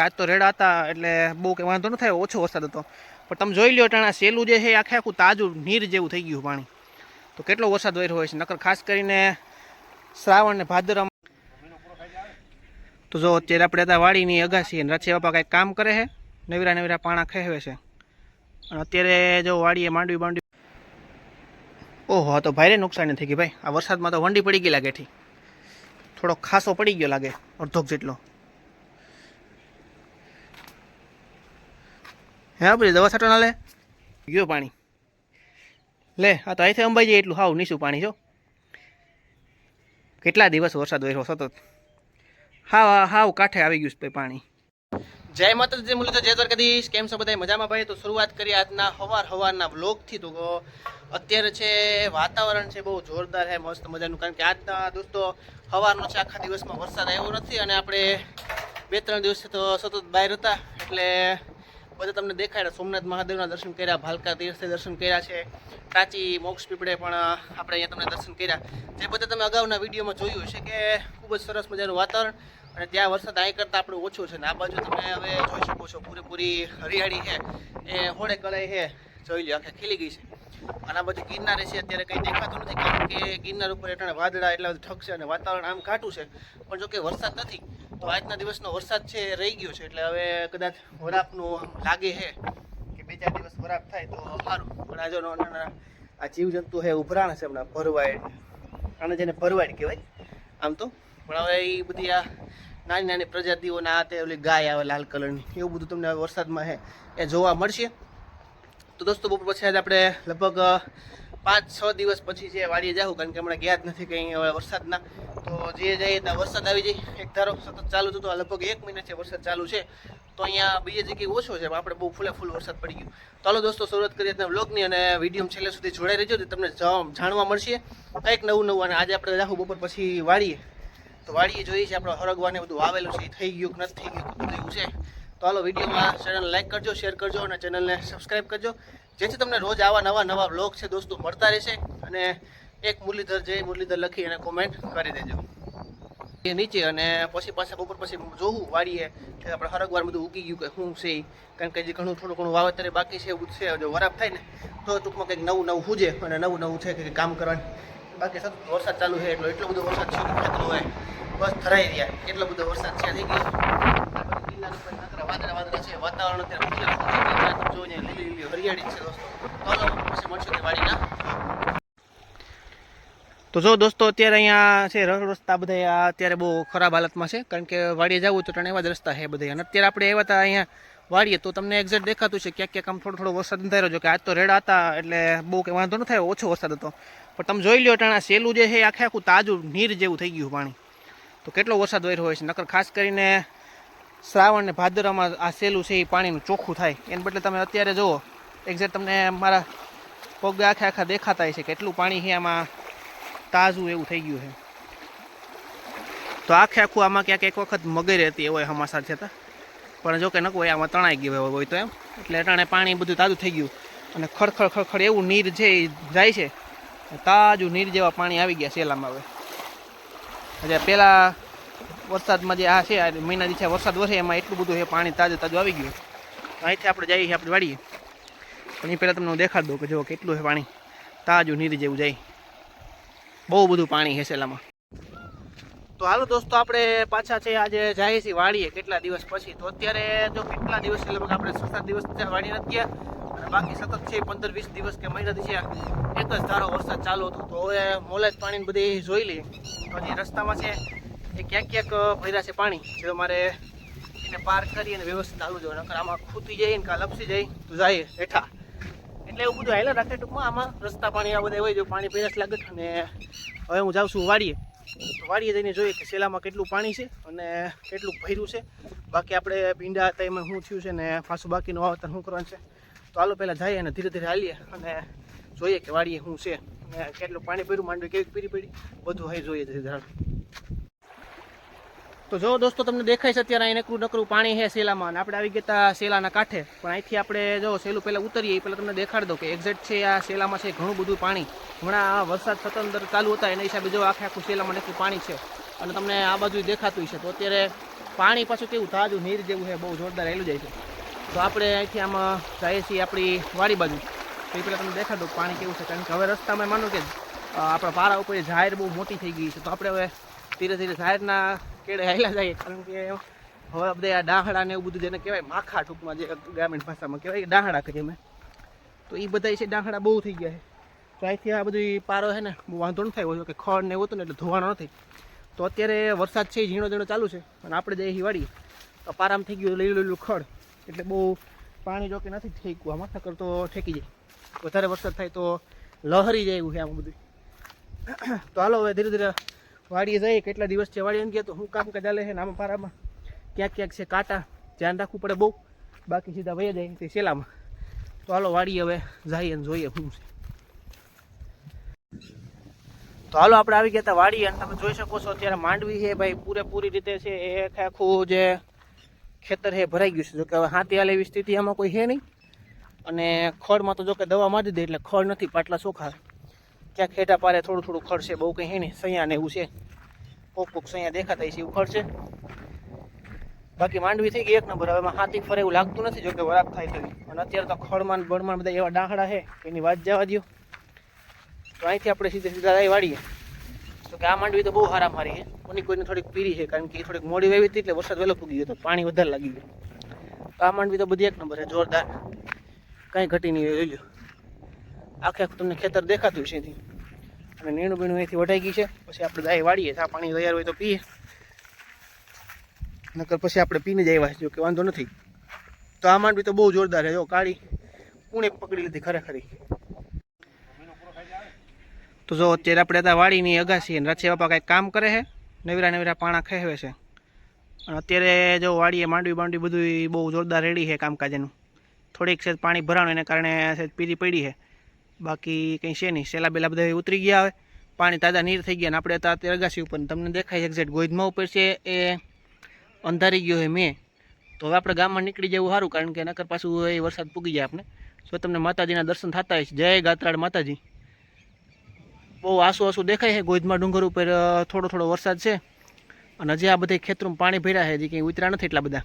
આજ તો રેડા હતા, એટલે બહુ કંઈ વાંધો ન થાય, ઓછો વરસાદ હતો. પણ તમે જોઈ લ્યો ટાણા સેલું જે છે આખે આખું તાજું નીર જેવું થઈ ગયું પાણી. તો કેટલો વરસાદ વહેરો હોય છે? નકર ખાસ કરીને શ્રાવણ ને ભાદરમ તો જો, અત્યારે આપણે હતા વાડીની અગાસી અને રચે બાપા કાંઈક કામ કરે છે, નવીરા નવીરા પાણા ખેવે છે. અને અત્યારે જો વાડીએ માંડવી માંડવી ઓહો તો ભારે નુકસાન થઈ ગઈ ભાઈ. આ વરસાદમાં તો વંડી પડી ગઈ લાગેથી થોડો ખાસો પડી ગયો લાગે અડધોક જેટલો. હે બધી દવા છાંટો ના લે? ગયો પાણી. લે, આ તો અહીંથી અંબાઈ જાય એટલું હાવ નીચું પાણી, જો. કેટલા દિવસ વરસાદ વહેરો સતત. હાવ હાવ કાંઠે આવી ગયું છે પાણી. જય માતાજી મુરલી તો જય દ્વારકાધીશ. કેમ છો બધા મજામાં ભાઈ? તો શરૂઆત કરીએ આજના હવાર હવારના બ્લોગથી તો અત્યારે છે, વાતાવરણ છે બહુ જોરદાર છે, મસ્ત મજાનું. કારણ કે આજના દોસ્તો, હવારનો છે, આખા દિવસમાં વરસાદ આવ્યો નથી અને આપણે બે ત્રણ દિવસથી તો સતત બહાર હતા. એટલે બધા તમને દેખાડ્યા સોમનાથ મહાદેવના દર્શન કર્યા, ભાલકા તીર્થે દર્શન કર્યા છે. પ્રાચી મોક્ષ પીપળે પણ આપણે અહીંયા તમને દર્શન કર્યા. જે બધા તમે અગાઉના વિડીયોમાં જોયું છે કે ખૂબ જ સરસ મજાનું વાતાવરણ અને ત્યાં વરસાદ અહીં કરતાં આપણું ઓછો છે ને આ બાજુ તમે હવે જોઈ શકો છો પૂરેપૂરી હરિયાળી છે. એ હોળે કળાઈ છે, જોઈ લો આખે ખીલી ગઈ છે. અને આ બાજુ ગિરનાર છે, અત્યારે કંઈ દેખાતું નથી કારણ કે ગિરનાર ઉપર એટલા વાદળા એટલા બધા ઠગશે અને વાતાવરણ આમ ઘાટું છે. પણ જો કે વરસાદ નથી તો આજના દિવસનો વરસાદ છે રહી ગયો છે, એટલે હવે કદાચ વરાપનું લાગે છે કે બે ચાર દિવસ વરાપ થાય તો સારું. પણ આજે આ જીવજંતુ છે ઉભરાણ છે હમણાં, ભરવાડ. આને જેને ભરવાડ કહેવાય, આમ તો. પણ હવે એ બધી આ નાની નાની પ્રજાતિઓના આ તે ઓલી ગાય આવે લાલ કલરની, એવું બધું તમને વરસાદમાં છે, એ જોવા મળશે. તો દોસ્તો બપોર પછી આજે આપણે લગભગ પાંચ છ દિવસ પછી છે વાડીએ જાઉં કારણ કે હમણાં ગયા જ નથી કંઈ હવે વરસાદના, તો જે જઈએ ત્યાં વરસાદ આવી જાય. એક ધારો, સતત ચાલુ થતો લગભગ એક મહિના છે વરસાદ ચાલુ છે, તો અહીંયા બીજી જગ્યાએ ઓછો છે, પણ આપણે બહુ ફૂલે ફૂલ વરસાદ પડી ગયો. ચાલો દોસ્તો, શરૂઆત કરીએ તમે વ્લોગની અને વીડિયો છેલ્લે સુધી જોડાઈ રહેજો તો તમને જાણવા મળશે. કંઈક નવું નવું, અને આજે આપણે જાઉં બપોર પછી વાડીએ. તો વાડીએ જોઈએ છે આપણે હરગવાને બધું વાવેલું છે, એ થઈ ગયું નથી થઈ ગયું બધું એવું છે. તો હાલો, વિડીયોમાં ચેનલ લાઇક કરજો શેર કરજો અને ચેનલને સબસ્ક્રાઈબ કરજો. જેથી તમને રોજ આવા નવા નવા બ્લોગ છે દોસ્તો મળતા રહેશે અને એક મુરલીધર જે મુરલીધર લખી અને કોમેન્ટ કરી દેજો. એ નીચે અને પછી પાછા બપોર પછી જોવું વાડીએ કે આપણે હરકવાર બધું ઉગી ગયું કે શું છે. કારણ કે જે ઘણું થોડું ઘણું વાવેતર બાકી છે, એવું છે જો વરાપ થાય ને, તો ટૂંકમાં કંઈક નવું નવું હુજે અને નવું નવું છે કે કામ કરવાની. બાકી સતત વરસાદ ચાલુ છે એટલો એટલો બધો વરસાદ છે હોય, બસ ધરાઈ રહ્યા. એટલો બધો વરસાદ છે, થઈ ગયો. વાદળા વાદળા છે, વાતાવરણ અત્યારે અહીંયા લીલી લીલી હરિયાળી છે દોસ્તો. મળશું તે જો દોસ્તો, અત્યારે અહીંયા છે રસ્તા બધા અત્યારે બહુ ખરાબ હાલતમાં છે. કારણ કે વાડીએ જવું તો ત્રણ એવા જ રસ્તા છે બધા. અને અત્યારે આપણે આવ્યા હતા અહીંયા વાડીએ. તો તમને એક્ઝેક્ટ દેખાતું છે ક્યાંક ક્યાંક આમ થોડો થોડો વરસાદ અંધારો જો કે આજ તો રેડા હતા, એટલે બહુ કંઈ વાંધો ન થાય, ઓછો વરસાદ હતો. પણ તમે જોઈ લો ટાણા સેલું જે છે આખે આખું તાજું, નીર જેવું થઈ ગયું પાણી. તો કેટલો વરસાદ વહી હોય છે નકર ખાસ કરીને શ્રાવણ ને ભાદરામાં આ સેલું છે એ પાણીનું ચોખ્ખું થાય. એને બદલે તમે અત્યારે જુઓ એક્ઝેક્ટ તમને મારા પગ આખે આખા દેખાતા છે કે એટલું પાણી છે આમાં તાજું એવું થઈ ગયું છે. તો આખે આખું આમાં ક્યાંક એક વખત મગર હતી, એવો હમાસા થતા પણ જો કે નકું આમાં તણાઈ ગયું હોય તો એમ. એટલે અટાણે પાણી બધું તાજું થઈ ગયું. અને ખડખડ ખડખડ એવું નીર છે એ જાય છે તાજું નીર જેવા પાણી આવી ગયા સેલામાં હવે. એટલે પહેલાં વરસાદમાં જે આ છે, આ મહિના દિવસે વરસાદ વરસે, એમાં એટલું બધું છે, પાણી તાજું તાજું આવી ગયું. અહીંથી આપણે જઈએ આપણે વાળીએ પણ એ પહેલાં તમને હું દેખાડ દઉં કે જો કેટલું છે પાણી. તાજું નીર જેવું જાય. બહુ બધું પાણી હેસેલામાં તો હાલો દોસ્તો, આપણે પાછા છે, આજે જઈએ છીએ વાડીએ કેટલા દિવસ પછી. તો અત્યારે જો કેટલા દિવસ છે, લગભગ આપણે છ સાત દિવસ વાડી નથી ગયા. અને બાકી સતત છે, પંદર વીસ દિવસ કે મહિના છે એક જ ધારો વરસાદ ચાલુ હતો. તો હવે મોલેજ પાણીને બધી જોઈ લઈએ. તો હજી રસ્તામાં છે એ ક્યાંક ક્યાંક ભર્યા છે પાણી. જો મારે એને પાર કરી અને વ્યવસ્થિત ચાલુ જોઈએ, નકર આમાં ખૂતી જાય ને કાં લપસી જાય, તો જાય હેઠા. એટલે એવું બધું હાલે રાખે ટૂંકમાં. આમાં રસ્તા પાણી, આ બધા હોય જો પાણી પીરસ લાગે અને હવે હું જાઉં છું વાડીએ. વાડીએ જઈને જોઈએ કે શેલામાં કેટલું પાણી છે અને કેટલું ભર્યું છે. બાકી આપણે ભીંડા હતા એમાં શું થયું છે ને પાછું બાકીનું વાવતર શું કરવાનું છે. તો હાલો પહેલાં જઈએ અને ધીરે ધીરે હાલીએ અને જોઈએ કે વાડીએ શું છે અને કેટલું પાણી ભર્યું, માંડવી કેવી પીરી પડી. બધું હવે જોઈએ ધીરે ધીરે તો જો દોસ્તો તમને દેખાય છે અત્યારે અહીં નકરું નકરું પાણી છે સેલામાં અને આપણે આવી ગયા તા સેલાના કાંઠે. પણ અહીંથી આપણે જો સેલું પહેલાં ઉતરીએ એ પહેલાં તમને દેખાડી દઉં કે એક્ઝેક્ટ છે આ સેલામાં છે ઘણું બધું પાણી. હમણાં વરસાદ સતંતર ચાલુ હતા એના હિસાબે જો આખે આખું સેલામાં નકરું પાણી છે. અને તમને આ બાજુ દેખાતું છે તો અત્યારે પાણી પાછું કેવું તાજું નીર જેવું છે, બહુ જોરદાર રહેલું જાય છે. તો આપણે અહીંથી આમાં જઈએ છીએ આપણી વાડી બાજુ. તો એ પહેલાં તમને દેખાડું પાણી કેવું છે, કારણ કે હવે રસ્તામાં માનો કે આપણા પારા ઉપર જાહેર બહુ મોટી થઈ ગઈ છે. તો આપણે હવે ધીરે ધીરે જાહેરના કેળે હાલ્યા જાય, કારણ કે હવે બધે આ ડાહડા ને એવું બધું જેને કહેવાય, માખા ટૂંકમાં જે ગ્રામીણ ભાષામાં કહેવાય ડાહડા કરીએ અમે. તો એ બધા છે ડાહડા બહુ થઈ ગયા છે. તો અહીંથી આ બધું પારો છે ને, બહુ વાંધો ન થાય, હોય કે ખડ ને એવું હતું ને એટલે ધોવાનો નથી. તો અત્યારે વરસાદ છે, ઝીણો ઝીણો ચાલુ છે અને આપણે જઈએ વાડીએ તો પારામ થઈ ગયું લીલું લીલું ખડ, એટલે બહુ પાણી જો કે નથી ઠેકવું આમાં, નકર તો ઠેકી જાય. વધારે વરસાદ થાય તો લહરી જાય એવું છે આમ બધું તો હાલો હવે ધીરે ધીરે વાડીએ જઈએ, કેટલા દિવસ છે વાડીએ એમ કહે તો હું કામ કે ચાલે છે ને આમાં પારામાં. ક્યાંક ક્યાંક છે કાંટા, ધ્યાન રાખવું પડે બહુ. બાકી સીધા વહી જાય તે સેલામાં તો હાલો વાડીએ હવે જઈએ અને જોઈએ શું છે. તો હાલો આપણે આવી ગયા હતા વાડી અને તમે જોઈ શકો છો અત્યારે માંડવી છે ભાઈ, પૂરેપૂરી રીતે છે, એ આખે જે ખેતર છે ભરાઈ ગયું છે. જોકે હવે હાથી હાલે એવી સ્થિતિ આમાં કોઈ છે નહીં. અને ખડમાં તો જો કે દવા મારી દે એટલે ખડ નથી, પાટલા ચોખા. ક્યાંક ખેટા પારે થોડું થોડું ખડશે બહુ કંઈ નહીં સૈયા ને એવું છે. કોક કોક સૈયા દેખાતા છે એવું ખડશે બાકી માંડવી થઈ ગઈ એક નંબર, હવે હાથી ફરે એવું લાગતું નથી જો કે વરાપ થાય તેવી. અને અત્યારે તો ખડમાં ને બળમાં બધા એવા ડાહડા છે, એની વાત જવા દો તો અહીંથી આપણે સીધે સીધા રાઈ વાળીએ. તો કે આ માંડવી તો બહુ હારા મારી છે. કોની કોઈને થોડીક પીરી છે, કારણ કે એ થોડીક મોડી વેવી હતી એટલે વરસાદ વહેલો પૂગી ગયો તો પાણી વધારે લાગી ગયું. તો આ માંડવી તો બધી એક નંબર છે, જોરદાર. કાંઈ ઘટી નહીં જોઈ લો આખે આખું તમને ખેતર દેખાતું છે અહીંથી. અને નીણું બીણું અહીંથી વઢાઈ ગઈ છે. પછી આપણે દાય વાળીએ આ પાણી તૈયાર હોય તો પીએ. નકર પછી આપણે પીને જ આવ્યા જો કે વાંધો નથી. તો આ માંડવી તો બહુ જોરદાર છે, જો કાળી. પૂણે પકડી લીધી ખરેખરી. તો જો અત્યારે આપણે ત્યાં વાડીની અગાસી અને રચે બાપા કાંઈક કામ કરે છે, નવીરા નવીરા પાણા ખેવે છે. અને અત્યારે જો વાડીએ માંડવી બાંડવી બધું બહુ જોરદાર રેડી છે કામકાજનું. થોડીક છે પાણી ભરાણું, એને કારણે પીરી પડી છે. બાકી કંઈ છે નહીં. સેલા બેલા બધા ઉતરી ગયા હવે. પાણી તાજા નીર થઈ ગયા ને આપણે તો અત્યારે ઉપર. તમને દેખાય છે એક્ઝેક્ટ ગોધમાં ઉપર છે એ અંધારી ગયો છે મેં. તો હવે આપણે ગામમાં નીકળી જવું સારું કારણ કે નકર પાછું એ વરસાદ પૂગી જાય આપણે. તો તમને માતાજીના દર્શન થતા હોય જય ગાત્રાળ માતાજી. બહુ આંસુ આંસુ દેખાય છે ગોધમાં ડુંગર ઉપર થોડો થોડો વરસાદ છે. અને હજી આ બધા ખેતરોમાં પાણી ભર્યા છે. હજી કંઈ ઉતર્યા નથી એટલા બધા.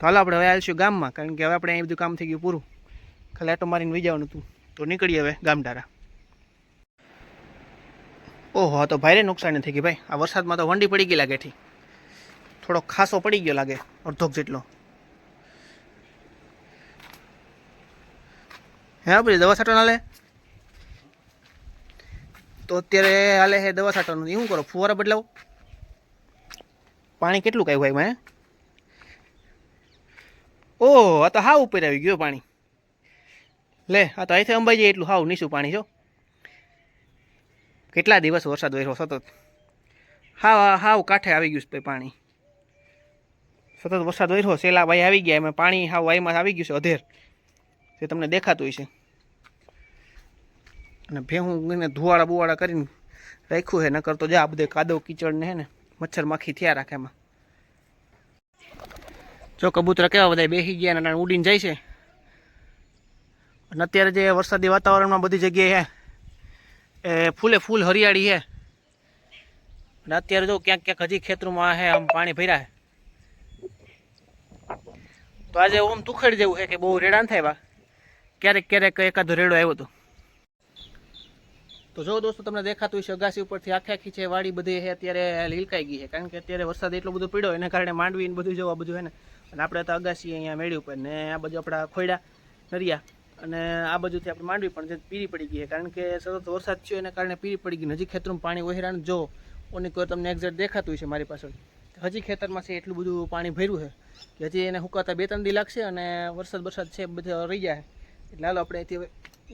તો હાલો આપણે હવે આવીશું ગામમાં કારણ કે હવે આપણે અહીં બધું કામ થઈ ગયું પૂરું. ખાલી આટો મારીને વહી જવાનું હતું. તો નીકળીએ હવે ગામડારા ઓહો તો ભારે નુકસાની થઈ ગઈ ભાઈ. આ વરસાદમાં તો વંડી પડી ગઈ લાગે ઠી. થોડો ખાસો પડી ગયો લાગે અડધોક જેટલો. હે ભાઈ દવા છાંટવા હાલે? તો અત્યારે હાલે હે દવા છાંટવાનું. એવું કરો, ફુવારા બદલાવો? પાણી કેટલું કાયું ભાઈ મેં ઓહ, આ તો હાવ ઉપર આવી ગયો પાણી. લે, આ તો અહીંથી અંબાઈ જાય એટલું હાવ નીચું પાણી જો કેટલા દિવસ વરસાદ વહેરો સતત? હાવ હાવ કાંઠે આવી ગયું છે પાણી. સતત વરસાદ વહેરો સેલા ભાઈ આવી ગયા, એમાં પાણી હાવ વાયમાં આવી ગયું છે અધેર. તે તમને દેખાતું છે અને ભેહું એને ધુવાડા બુવાડા કરીને રાખ્યું છે, નકર તો જા, આ બધે કાદવ કીચડ ને હે ને, મચ્છર માખી થયા રાખે એમાં. જો કબૂતરા કેવા બધા બેસી ગયા અને ઉડીને જાય છે. અને અત્યારે જે વરસાદી વાતાવરણમાં બધી જગ્યાએ એ ફૂલે ફૂલ હરિયાળી છે અને અત્યારે જો ક્યાંક ક્યાંક હજી ખેતરમાં હે, આમ પાણી ભર્યા છે તો આજે ઓમ તુખડ જેવું છે કે બહુ રેડાન થાય બા. ક્યારેક ક્યારેક એકાદો રેડો આવ્યો હતો તો જો દોસ્તો તમને દેખાતું હશે, અગાસી ઉપરથી આખી આખી છે વાડી બધી છે અત્યારે લીલકાઈ ગઈ છે કારણ કે અત્યારે વરસાદ એટલો બધો પડ્યો, એના કારણે માંડવી ને બધું જોવા બધું છે ને. અને આપણે તો અગાસી અહીંયા મેળ્યું ઉપર ને આ બાજુ આપણા ખોયડા નરિયા. અને આ બાજુથી આપણે માંડવી પણ જે પીરી પડી ગઈ છે. કારણ કે સતત વરસાદ થયો એના કારણે પીરી પડી ગઈ. નજીક ખેતરમાં પાણી વહેરાણ જો ઓની કોઈ તમને એક્ઝેક્ટ દેખાતું હશે મારી પાછળ. હજી ખેતરમાં છે એટલું બધું પાણી ભર્યું છે કે હજી એને હુકાતા બે ત્રણ દી લાગશે અને વરસાદ વરસાદ છે બધા રહી જાય એટલે હાલો આપણે અહીંથી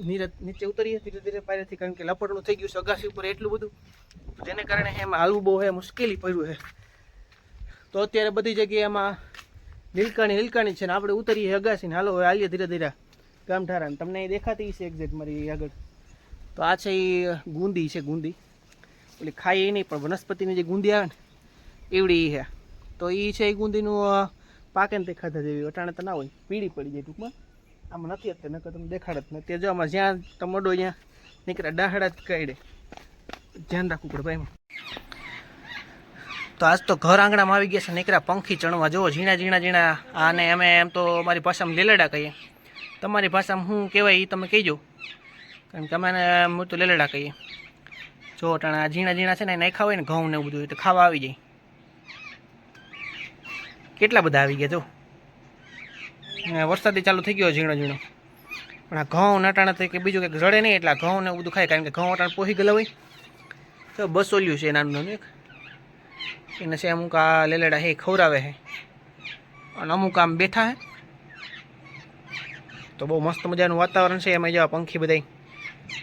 નીરજ નીચે ઉતરીએ ધીરે ધીરે પાયરેથી કારણ કે લપટનું થઈ ગયું છે અગાસી ઉપર એટલું બધું. જેને કારણે એમાં હાલવું બહુ એ મુશ્કેલી પડ્યું છે. તો અત્યારે બધી જગ્યાએ એમાં નીલકાણી લીલકાણી છે ને આપણે ઉતરીએ અગાસીને હાલો હવે હાલીએ ધીરે ધીરે. ગામઠારાને તમને એ દેખાતી છે એક્ઝેક્ટ મારી આગળ. તો આ છે એ ગુંદી છે, ગુંદી. એટલે ખાઈ એ નહીં, પણ વનસ્પતિની જે ગુંદી આવે ને, એવડી છે. તો એ છે એ ગુંદીનું પાકે ને ખાધા જેવી. અટાણે તો ના હોય, પીળી પડી જાય ટૂંકમાં. આમાં નથી અત્યારે, નકર તમને દેખાડત ને તે જો આમાં જ્યાં ટમડો જ્યાં નીકળે ડાહડા જ કાઢે. ધ્યાન રાખવું પડે ભાઈ તો આજ તો ઘર આંગણામાં આવી ગયા છે, નીકળ્યા. પંખી ચણવા જુઓ ઝીણા ઝીણા ઝીણા આને અમે એમ તો અમારી ભાષામાં લેલડા કહીએ. તમારી ભાષામાં શું કહેવાય એ તમે કહેજો. કારણ કે અમે એને હું તો લેલડા કહીએ. જો ટાણા ઝીણા ઝીણા છે ને એ નાખ્યા હોય ને, ઘઉં ને એવું બધું તો ખાવા આવી જાય. કેટલા બધા આવી ગયા જો? વરસાદ ચાલુ થઈ ગયો ઝીણો ઝીણો. પણ આ ઘઉં નટાણા થઈ કે બીજું કંઈક જડે નહીં, એટલે ઘઉં ને એવું બધું ખાય. કારણ કે ઘઉં અટાણ પોહી ગયેલા હોય. તો બસોલ્યું છે નાનું નાનું એક. એને છે અમુક આ લેલેડા હે ખવડાવે હે. અને અમુક આમ બેઠા હે. તો બહુ મસ્ત મજાનું વાતાવરણ છે એમાં જેવા પંખી બધા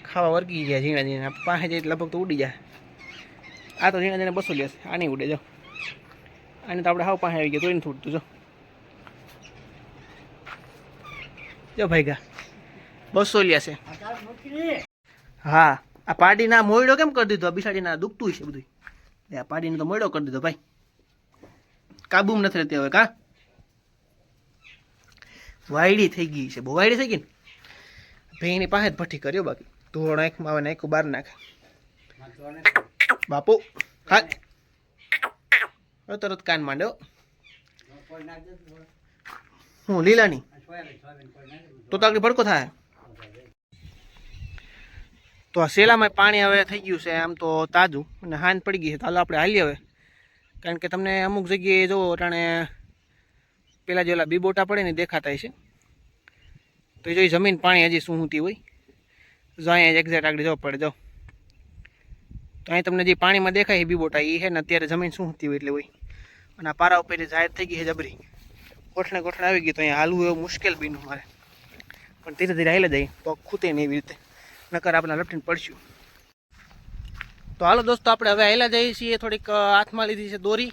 ખાવા વર્ગી ગયા ઝીણા ઝીણા. પાસે જઈ લગભગ તો ઉડી જાય આ તો ઝીણા ઝીણા બસો લેશે આ નહીં ઉડે જો. આને તો આપણે હાવ પાસે આવી ગયા. તોય નથી ઉડતું, જો. જો ભાઈ ગા બસો લ્યા છે. હા, આ પાડીના મોયડો કેમ કરી દીધો? બિસાડીના દુખતું છે બધું આ પાડીને તો મોયડો કરી દીધો, ભાઈ. કાબુમ નથી રહેતી હવે, કા? વાયડી થઈ ગઈ છે. બહુ વાયડી થઈ ગઈ ને? ભેંની પાસે જ ભઠ્ઠી કર્યો બાકી. ધોરણ નાખમાં આવે નાખ્યું બહાર નાખે. બાપુ, હા. તરત કાન માંડ્યો હું, લીલાની? તો તો ભડકો થાય. તો આ શેલામાં પાણી હવે થઈ ગયું છે, આમ તો તાજું. અને હાન પડી ગઈ છે, તો આપણે હાલી હવે. કારણ કે તમને અમુક જગ્યાએ જો અટાણે પેલા જે ઓલા બીબોટા પડે ને દેખાતા છે તો જો જોઈ જમીન પાણી હજી ઊંતી હોય. જો અહીંયા એક્ઝેક્ટ આગળ જવું પડે, જો. તો અહીં તમને જે પાણીમાં દેખાય એ બીબોટા એ છે ને અત્યારે જમીન ઊંતી હોય એટલે હોય. અને આ પારા ઉપર જાહેર થઈ ગઈ છે જબરી. ગોઠણે ગોઠણે આવી ગઈ તો અહીંયા હાલવું એવું મુશ્કેલ બીનું મારે પણ ધીરે ધીરે હાલે જાય પગ ખૂતે નહીં એવી રીતે. નકર આપણે લપટીને પડશું. તો હાલો દોસ્તો, આપણે હવે હાલ્યા જઈએ છીએ થોડીક હાથમાં લીધી છે દોરી.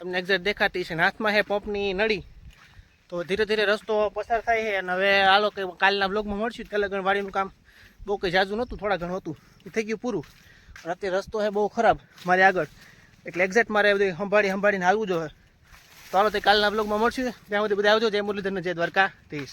તમને એક્ઝેક્ટ દેખાતી છે હાથમાં છે પંપની નળી. તો ધીરે ધીરે રસ્તો પસાર થાય છે અને હવે હાલો કે કાલના બ્લોગમાં મળશું. તેલગણ વાડીનું કામ બહુ કંઈ જાજુ નહોતું, થોડા ઘણું હતું. એ થઈ ગયું પૂરું. અને અત્યારે રસ્તો છે બહુ ખરાબ મારી આગળ. એટલે એક્ઝેક્ટ મારે બધું સંભાળી સંભાળીને હાલવું જોઈએ તો હાલો તે કાલના બ્લોગમાં મળશું. ત્યાં સુધી બધા આવજો. જય મુરલીધરને જય દ્વારકા. ત્રીસ